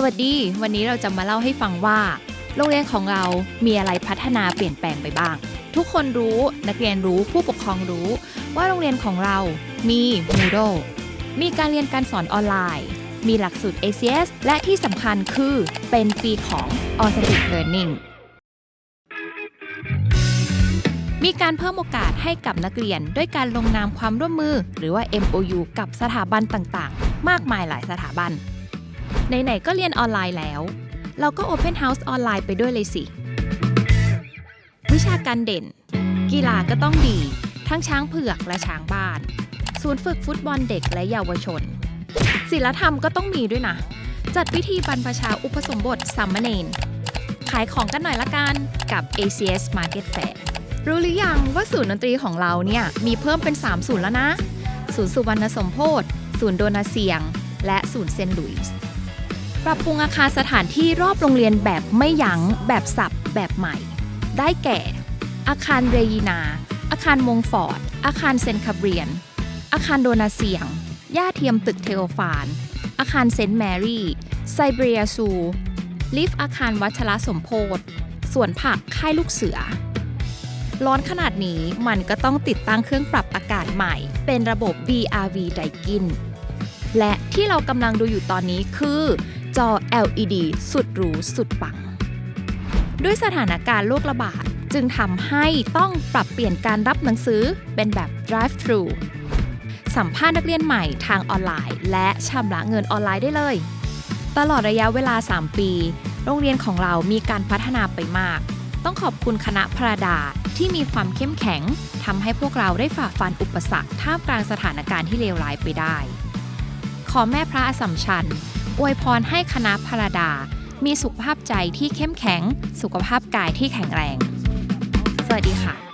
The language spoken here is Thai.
สวัสดีวันนี้เราจะมาเล่าให้ฟังว่า โรงเรียนของเรามีอะไรพัฒนาเปลี่ยนแปลงไปบ้าง ทุกคนรู้นักเรียนรู้ผู้ปกครองรู้ ว่าโรงเรียนของเรามี Moodle มีการเรียนการสอนออนไลน์ มีหลักสูตร ACS และที่สำคัญคือเป็นปีของ Authentic Learning มีการเพิ่มโอกาสให้กับนักเรียนด้วยการลงนามความร่วมมือ หรือว่า MOU กับสถาบันต่างๆ มากมายหลายสถาบัน ไหนๆก็เรียนออนไลน์แล้ว เราก็ Open House ออนไลน์ไปด้วยเลยสิ วิชาการเด่น กีฬาก็ต้องดี ทั้งช้างเผือกและช้างบ้าน ศูนย์ฝึกฟุตบอลเด็กและเยาวชน ศิลธรรมก็ต้องมีด้วยนะ จัดพิธีบรรพชาอุปสมบทสามเณรขายของกันหน่อยละกันกับ ACS Market Fair รู้หรือยังว่าศูนย์ดนตรีของเราเนี่ยมีเพิ่มเป็น 3 ศูนย์แล้วนะ ศูนย์สุวรรณสมโพธศูนย์โดนาเซียง และศูนย์เซนต์หลุยส์ ปรับปรุงอาคารสถานที่รอบโรงเรียนแบบไม่ยัง้ง แบบสับ แบบใหม่ ได้แก่ อาคารเรยีนา อาคารมงฟอร์ด อาคารเซนต์คาเบรียน อาคารโดนาเซียง ย่าเทียมตึกเทโอฟาน อาคารเซนต์แมรี่ ไซเบรียซู ลิฟต์อาคารวัชรสมโพธสวนผักค่ายลูกเสือ ร้อนขนาดนี้มันก็ต้องติดตั้งเครื่องปรับอากาศใหม่ เป็นระบบ VRV ไดกิน และที่เรากำลังดูอยู่ตอนนี้คือ จอ LED สุดหรูสุดปัง ด้วยสถานการณ์โรคระบาดจึงทำให้ต้องปรับเปลี่ยนการรับหนังสือเป็นแบบ drive thru สัมภาษณ์นักเรียนใหม่ทางออนไลน์ และชำระเงินออนไลน์ได้เลย ตลอดระยะเวลา 3 ปี โรงเรียนของเรามีการพัฒนาไปมาก ต้องขอบคุณคณะพระดาที่มีความเข้มแข็งทำให้พวกเราได้ฝ่าฟันอุปสรรคท่ามกลางสถานการณ์ที่เลวร้ายไปได้ ขอแม่พระอสสัมชัญ อวยพรให้คณะพระดา มีสุขภาพใจที่เข้มแข็ง สุขภาพกายที่แข็งแรง สวัสดีค่ะ